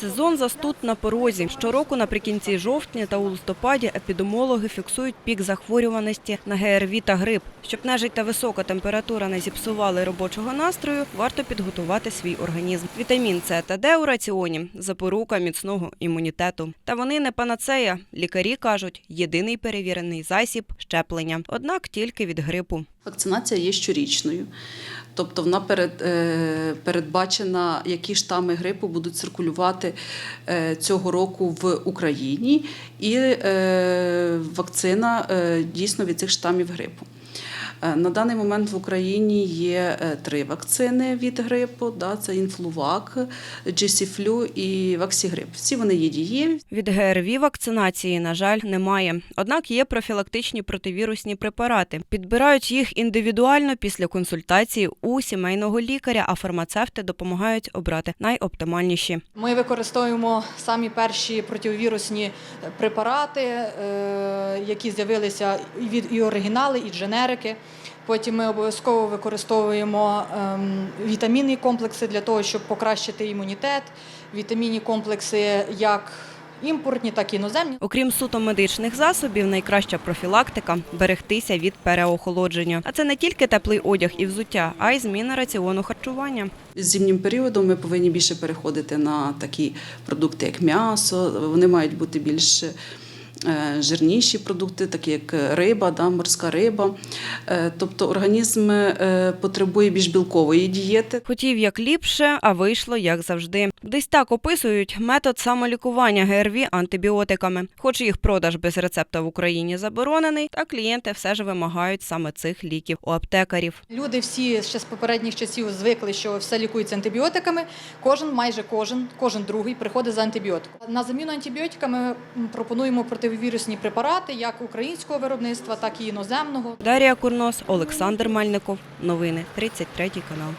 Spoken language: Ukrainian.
Сезон застуд на порозі. Щороку наприкінці жовтня та у листопаді епідемологи фіксують пік захворюваності на ГРВІ та грип. Щоб нежить та висока температура не зіпсували робочого настрою, варто підготувати свій організм. Вітамін С та Д у раціоні – запорука міцного імунітету. Та вони не панацея. Лікарі кажуть, єдиний перевірений засіб – щеплення. Однак тільки від грипу. Вакцинація є щорічною, тобто вона перед, е, передбачена, які штами грипу будуть циркулювати е, цього року в Україні, і е, вакцина дійсно від цих штамів грипу. Е, На даний момент в Україні є е, три вакцини від грипу: да, це інфлувак, GC-флю і Ваксігрип. Всі вони є дієві. Від ГРВІ вакцинації, на жаль, немає. Однак є профілактичні противірусні препарати. Підбирають їх індивідуально після консультації у сімейного лікаря, а фармацевти допомагають обрати найоптимальніші. Ми використовуємо самі перші противірусні препарати, е, які з'явилися і від і оригінали, і дженерики. Потім ми обов'язково використовуємо ем, вітамінні комплекси для того, щоб покращити імунітет. Вітамінні комплекси як імпортні, так і іноземні. Окрім суто медичних засобів, найкраща профілактика берегтися від переохолодження. А це не тільки теплий одяг і взуття, а й зміна раціону харчування. З зимнім періодом ми повинні більше переходити на такі продукти, як м'ясо. Вони мають бути більш жирніші продукти, такі як риба, да, морська риба. Е, Тобто організм е, потребує більш білкової дієти. Хотів як ліпше, а вийшло як завжди. Десь так описують метод самолікування ГРВІ антибіотиками. Хоч їх продаж без рецепта в Україні заборонений, та клієнти все ж вимагають саме цих ліків у аптекарів. Люди всі ще з попередніх часів звикли, що все лікується антибіотиками. Кожен, майже кожен, кожен другий приходить за антибіотиком. На заміну антибіотиками ми пропонуємо противірусні препарати як українського виробництва, так і іноземного. Дарія Курнос, Олександр Мальников, Новини 33 канал.